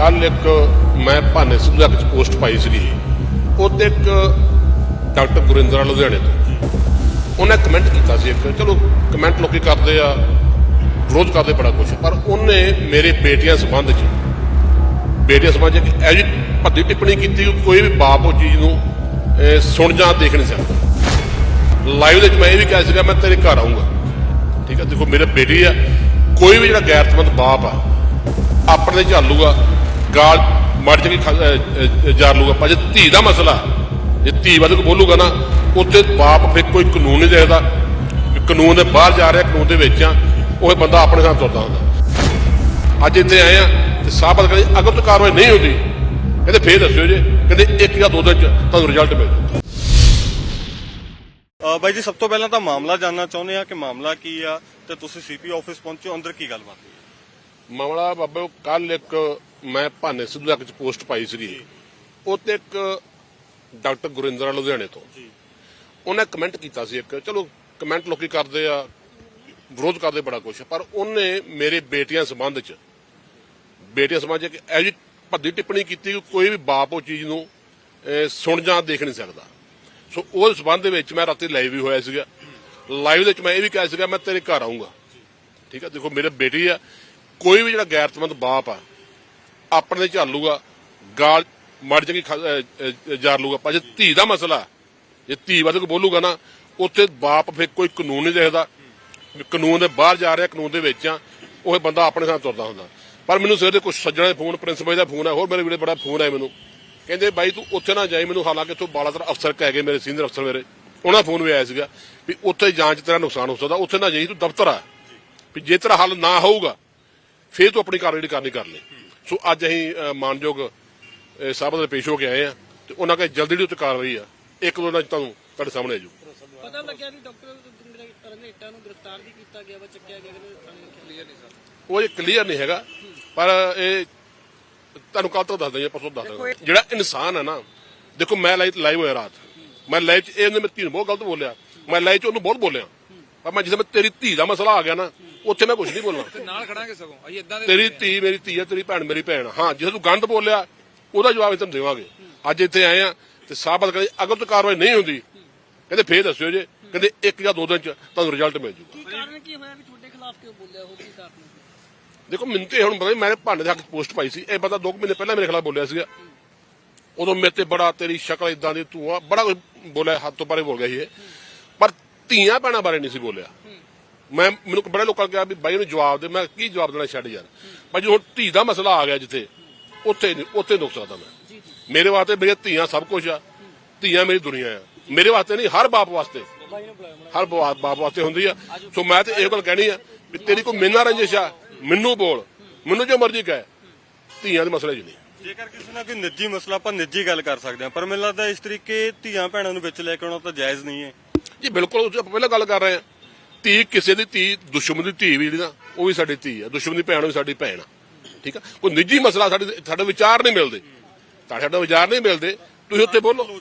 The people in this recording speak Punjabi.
ਕੱਲ ਇੱਕ ਮੈਂ ਭਾਨੇ ਸਿੱਧੂ ਦੇ ਵਿੱਚ ਪੋਸਟ ਪਾਈ ਸੀਗੀ ਉਹਤੇ ਇੱਕ ਡਾਕਟਰ ਗੁਰਿੰਦਰਾ ਲੁਧਿਆਣੇ ਤੋਂ। ਉਹਨੇ ਕਮੈਂਟ ਕੀਤਾ ਸੀ ਇੱਕ। ਚਲੋ ਕਮੈਂਟ ਲੋਕੀ ਕਰਦੇ ਆ, ਵਿਰੋਧ ਕਰਦੇ ਬੜਾ ਕੁਛ। ਪਰ ਉਹਨੇ ਮੇਰੇ ਬੇਟੀਆਂ ਸੰਬੰਧ ਚ, ਬੇਟੀਆਂ ਸੰਬੰਧ ਚ ਇੱਕ ਐਜੀ ਭੱਦੀ ਟਿੱਪਣੀ ਕੀਤੀ ਕੋਈ ਵੀ ਬਾਪ ਉਹ ਚੀਜ਼ ਨੂੰ ਸੁਣ ਜਾਂ ਦੇਖ ਨਹੀਂ ਸਕਦਾ। ਲਾਈਵ ਦੇ ਵਿੱਚ ਮੈਂ ਇਹ ਵੀ ਕਿਹਾ ਸੀਗਾ, ਮੈਂ ਤੇਰੇ ਘਰ ਆਉਂਗਾ ਠੀਕ ਹੈ ਦੇਖੋ ਮੇਰੇ ਬੇਟੀ ਆ, ਕੋਈ ਵੀ ਜਿਹੜਾ ਗੈਰਤਮੰਦ ਬਾਪ ਆ, ਆਪਣੇ ਝਾਲ ਗਾਲ ਮੜ ਅਹ, ਜਾਰ ਲੂਗਾ। ਪਰ ਜੇ ਧੀ ਦਾ ਮਸਲਾ। ਜੇ ਧੀ ਵੱਧ ਕੋ ਬੋਲੂਗਾ ਨਾ ਉੱਥੇ ਬਾਪ ਫਿਰ ਕੋਈ ਕਾਨੂੰਨ ਨਹੀਂ ਦੇਖਦਾ। ਕਾਨੂੰਨ ਦੇ ਬਾਹਰ ਜਾ ਰਿਹਾ ਕਾਨੂੰਨ ਦੇ ਵਿੱਚ ਆ। ਉਹ ਬੰਦਾ ਆਪਣੇ ਸਾਹ ਤੁਰਦਾ ਹੁੰਦਾ। ਅੱਜ ਇੱਥੇ ਆਏ ਆ ਤੇ ਸਾਬਤ ਕਰੀ ਅਗਰ ਤੋਂ ਕਾਰਵਾਈ ਨਹੀਂ ਹੁੰਦੀ ਕਹਿੰਦੇ ਫੇਰ ਦੱਸਿਓ ਜੇ। ਕਹਿੰਦੇ ਇੱਕ ਜਾਂ ਦੋ ਦਿਨ ਚ ਤੁਹਾਨੂੰ ਰਿਜ਼ਲਟ ਮਿਲ ਜਾਊਗਾ। ਬਾਈ ਜੀ ਸਭ ਤੋਂ ਪਹਿਲਾਂ ਤਾਂ ਮਾਮਲਾ ਜਾਨਣਾ ਚਾਹੁੰਦੇ ਆ ਕਿ ਮਾਮਲਾ ਕੀ ਆ ਤੇ ਤੁਸੀਂ ਸੀਪੀ ਆਫਿਸ ਪਹੁੰਚੇ ਅੰਦਰ ਕੀ ਗੱਲਬਾਤ ਹੈ ਮਾਮਲਾ ਬਾਬੇ ਕੱਲ ਇੱਕ ਮੈਂ ਭਾਨੇ ਸਿੱਧੂ ਦੇ ਵਿੱਚ ਪੋਸਟ ਪਾਈ ਸੀਗੀ। ਉਹਤੇ ਇੱਕ ਡਾਕਟਰ ਗੁਰਿੰਦਰ ਲੁਧਿਆਣੇ ਤੋਂ। ਜੀ। ਉਹਨੇ ਕਮੈਂਟ ਕੀਤਾ ਸੀ ਇੱਕ ਚਲੋ ਕਮੈਂਟ ਲੋਕੀ ਕਰਦੇ ਆ ਵਿਰੋਧ ਕਰਦੇ ਬੜਾ ਕੁਛ ਪਰ ਉਹਨੇ ਮੇਰੇ ਬੇਟੀਆਂ ਸੰਬੰਧ ਚ ਬੇਟੀਆਂ ਸੰਬੰਧ ਚ ਇੱਕ ਐਜੀ ਭੱਦੀ ਟਿੱਪਣੀ ਕੀਤੀ ਕਿ ਕੋਈ ਵੀ ਬਾਪ ਉਹ ਚੀਜ਼ ਨੂੰ ਸੁਣ ਜਾਂ ਦੇਖ ਨਹੀਂ ਸਕਦਾ। ਸੋ ਉਸ ਸੰਬੰਧ ਦੇ ਵਿੱਚ ਮੈਂ ਰਾਤੀ ਲਾਈਵ ਵੀ ਹੋਇਆ ਸੀਗਾ। ਲਾਈਵ ਦੇ ਵਿੱਚ ਮੈਂ ਇਹ ਵੀ ਕਿਹਾ ਸੀਗਾ ਮੈਂ ਤੇਰੇ ਘਰ ਆਉਂਗਾ ਠੀਕ ਹੈ ਦੇਖੋ ਮੇਰੇ ਬੇਟੀ ਆ ਕੋਈ ਵੀ ਜਿਹੜਾ ਗੈਰਤਮੰਦ ਬਾਪ ਆ ਆਪਣੇ ਤੇ ਝਾਲੂਗਾ ਗਾਲ ਮੜ ਜਗੀ ਜਾਰ ਲੂਗਾ ਪਰ ਜੇ ਧੀ ਦਾ ਮਸਲਾ ਜੇ ਧੀ ਵੱਧ ਕੋਈ ਬੋਲੂਗਾ ਨਾ, ਉੱਥੇ ਬਾਪ ਫਿਰ ਕੋਈ ਕਾਨੂੰਨ ਨਹੀਂ ਦੇਖਦਾ। ਕਾਨੂੰਨ ਦੇ ਬਾਹਰ ਜਾ ਰਿਹਾ, ਕਾਨੂੰਨ ਦੇ ਵਿੱਚ ਆ, ਉਹ ਬੰਦਾ ਆਪਣੇ ਸਾਹ ਤੁਰਦਾ ਹੁੰਦਾ। ਪਰ ਮੈਨੂੰ ਸਵੇਰੇ ਕੁਝ ਸੱਜਣਾ ਦੇ ਫੋਨ, ਪ੍ਰਿੰਸੀਪਲ ਦਾ ਫੋਨ ਆ, ਹੋਰ ਮੇਰੇ ਵੀਰੇ ਬੜਾ ਫੋਨ ਆਇਆ ਮੈਨੂੰ। ਕਹਿੰਦੇ, ਬਾਈ, ਤੂੰ ਉੱਥੇ ਨਾ ਜਾਈ, ਮੈਨੂੰ ਹਾਲਾਂਕਿ ਇੱਥੋਂ ਬਾਲਾਤਰ ਅਫਸਰ ਕਹਿ ਗਏ ਮੇਰੇ, ਸੀਨੀਅਰ ਅਫਸਰ ਮੇਰੇ। ਉਹਨਾਂ ਦਾ ਫੋਨ ਵੀ ਆਇਆ ਸੀਗਾ ਵੀ ਉੱਥੇ ਜਾਂਚ ਤੇਰਾ ਨੁਕਸਾਨ ਹੋ ਸਕਦਾ, ਉੱਥੇ ਨਾ ਜਾਈ, ਤੂੰ ਦਫ਼ਤਰ ਆ। ਵੀ ਜੇ ਤੇਰਾ ਹੱਲ ਨਾ ਹੋਊਗਾ, ਫੇਰ ਤੂੰ ਆਪਣੀ ਕਾਰਵਾਈ ਜਿਹੜੀ ਕਰਨੀ ਕਰ ਲੈ। ਸੋ ਅੱਜ ਅਸੀਂ ਅਹ, ਮਾਨਯੋਗ ਸਾਹਿਬ ਦੇ ਪੇਸ਼ ਹੋ ਕੇ ਆਏ ਆ ਤੇ ਉਹਨਾਂ ਕਹੇ ਜਲਦੀ ਜਿਹੜੀ ਉੱਤੇ ਕਾਰਵਾਈ ਆ। ਇੱਕ ਦੋ ਦਿਨਾਂ ਚ ਤੁਹਾਨੂੰ ਤੁਹਾਡੇ ਸਾਹਮਣੇ ਆ ਜੂ ਪਤਾ ਲੱਗਿਆ ਵੀ ਡਾਕਟਰ ਰਣੇਟਾ ਨੂੰ ਗ੍ਰਿਫਤਾਰ ਵੀ ਕੀਤਾ ਗਿਆ ਵਾ ਚੱਕਿਆ ਗਿਆ ਕਿ ਕਲੀਅਰ ਨਹੀਂ ਸਰ ਉਹ ਇਹ ਕਲੀਅਰ ਨਹੀਂ ਹੈਗਾ ਪਰ ਇਹ ਤੁਹਾਨੂੰ ਕੱਲ ਤੋਂ ਦੱਸ ਦਿੰਦੇ ਪਰਸੋਂ ਦੱਸ ਦਿੰਦੇ ਜਿਹੜਾ ਇਨਸਾਨ ਹੈ ਨਾ ਦੇਖੋ ਮੈਂ ਲਾਈਵ ਹੋਇਆ ਰਾਤ। ਮੈਂ ਲਾਈਵ ਚ ਇਹਨੇ ਮੇਰੀ ਧੀ ਨੂੰ ਬਹੁਤ ਗਲਤ ਬੋਲਿਆ। ਮੈਂ ਲਾਈਵ ਚ ਉਹਨੂੰ ਬਹੁਤ ਬੋਲਿਆ। ਪਰ ਮੈਂ ਜਦੋਂ ਤੇਰੀ ਧੀ ਦਾ ਮਸਲਾ ਆ ਗਿਆ ਨਾ ਉੱਥੇ ਮੈਂ ਕੁਝ ਨਹੀਂ ਬੋਲਣਾ। ਨਾਲ ਖੜਾਂਗੇ ਸਗੋਂ। ਅਸੀਂ ਇਦਾਂ ਦੇ ਤੇਰੀ ਧੀ ਮੇਰੀ ਧੀ ਹੈ ਤੇਰੀ ਭੈਣ ਮੇਰੀ ਭੈਣ। ਆ। ਹਾਂ ਜੇ ਤੂੰ ਗੰਦ ਬੋਲਿਆ ਉਹਦਾ ਜਵਾਬ ਤੁਹਾਨੂੰ ਦੇਵਾਂਗੇ। ਅੱਜ ਇੱਥੇ ਆਏ ਆ ਤੇ ਸਾਬਤ ਕਰੀ ਅਗਰ ਤੋਂ ਕਾਰਵਾਈ ਨਹੀਂ ਹੁੰਦੀ ਕਹਿੰਦੇ ਫੇਰ ਦੱਸਿਓ ਜੇ ਕਹਿੰਦੇ ਇੱਕ ਜਾਂ ਦੋ ਦਿਨ ਚ ਤੁਹਾਨੂੰ ਰਿਜ਼ਲਟ ਮਿਲ ਜਾਊਗਾ ਕੀ ਕਾਰਨ ਕੀ ਹੋਇਆ ਵੀ ਤੁਹਾਡੇ ਖਿਲਾਫ ਕਿਉਂ ਬੋਲਿਆ ਉਹ ਕੀ ਕਾਰਨ ਦੇਖੋ ਮੈਨੂੰ ਤੇ ਹੁਣ ਪਤਾ ਨੀ, ਮੈਂ ਭਾਂਡੇ ਦੇ ਹੱਕ 'ਚ ਪੋਸਟ ਪਾਈ ਸੀ। ਇਹ ਬੰਦਾ 2 ਮਹੀਨੇ ਪਹਿਲਾਂ ਮੇਰੇ ਖਿਲਾਫ ਬੋਲਿਆ ਸੀਗਾ। ਉਦੋਂ ਮੇਰੇ ਤੇ ਬੜਾ ਤੇਰੀ ਸ਼ਕਲ ਇਦਾਂ ਦੀ ਤੂੰ ਆ ਬੜਾ ਕੁਝ ਬੋਲਿਆ ਹੱਥ ਤੋਂ ਪਰੇ ਬੋਲ ਗਿਆ ਸੀ ਇਹ। ਪਰ ਧੀਆਂ ਭੈਣਾਂ ਬਾਰੇ ਨਹੀਂ ਸੀ ਬੋਲਿਆ। ਮੈਂ ਮੈਨੂੰ ਬੜੇ ਲੋਕਾਂ ਨੇ ਕਿਹਾ ਵੀ ਬਾਈ ਨੂੰ ਜਵਾਬ ਦੇ। ਮੈਂ ਕੀ ਜਵਾਬ ਦੇਣਾ ਛੱਡ ਯਾਰ। ਪਰ ਜਦੋਂ ਹੁਣ ਧੀ ਦਾ ਮਸਲਾ ਆ ਗਿਆ ਜਿੱਥੇ। ਉੱਥੇ ਨਹੀਂ ਉੱਥੇ ਨੁਕ ਸਕਦਾ ਮੈਂ। ਮੇਰੇ ਵਾਸਤੇ ਮੇਰੀਆਂ ਧੀਆਂ ਸਭ ਕੁਝ ਆ। ਧੀਆਂ ਮੇਰੀ ਦੁਨੀਆ ਆ। ਮੇਰੇ ਵਾਸਤੇ ਨਹੀਂ ਹਰ ਬਾਪ ਵਾਸਤੇ। ਹਰ ਬਾਪ ਵਾਸਤੇ ਹੁੰਦੀ ਆ। ਸੋ ਮੈਂ ਤੇ ਇਹ ਗੱਲ ਕਹਿਣੀ ਆ ਵੀ ਤੇਰੀ ਕੋਈ ਮਿੰਨਾ ਰੰਜਿਸ਼ ਆ ਮੈਨੂੰ ਬੋਲ। ਮੈਨੂੰ ਜੋ ਮਰਜ਼ੀ ਕਹਿ। ਧੀਆਂ ਦੇ ਮਸਲੇ 'ਚ ਨਹੀਂ। ਜੇਕਰ ਕਿਸੇ ਨਾਲ ਕੋਈ ਨਿੱਜੀ ਮਸਲਾ ਆਪਾਂ ਨਿੱਜੀ ਗੱਲ ਕਰ ਸਕਦੇ ਹਾਂ ਪਰ ਮੈਨੂੰ ਲੱਗਦਾ ਇਸ ਤਰੀਕੇ ਧੀਆਂ ਭੈਣਾਂ ਨੂੰ ਵਿੱਚ ਲੈ ਕੇ ਆਉਣਾ ਤਾਂ ਜਾਇਜ਼ ਨਹੀਂ ਹੈ। ਜੀ ਬਿਲਕੁਲ ਉਹ 'ਚ ਆਪਾਂ ਪਹਿਲਾਂ ਗੱਲ ਕਰ ਰਹੇ ਆ। ਧੀ, ਕਿਸੇ ਦੀ ਧੀ, ਦੁਸ਼ਮਣ ਦੀ ਧੀ ਵੀ ਜਿਹੜੀ ਨਾ, ਉਹ ਵੀ ਸਾਡੀ ਧੀ ਆ। ਦੁਸ਼ਮਣ ਦੀ ਭੈਣ ਵੀ ਸਾਡੀ ਭੈਣ ਆ। ਠੀਕ ਆ? ਕੋਈ ਨਿੱਜੀ ਮਸਲਾ ਸਾਡੇ ਸਾਡੇ ਵਿਚਾਰ ਨਹੀਂ ਮਿਲਦੇ। ਤੁਹਾਡੇ ਸਾਡੇ ਵਿਚਾਰ ਨਹੀਂ ਮਿਲਦੇ। ਤੁਸੀਂ ਉੱਥੇ ਬੋਲੋ।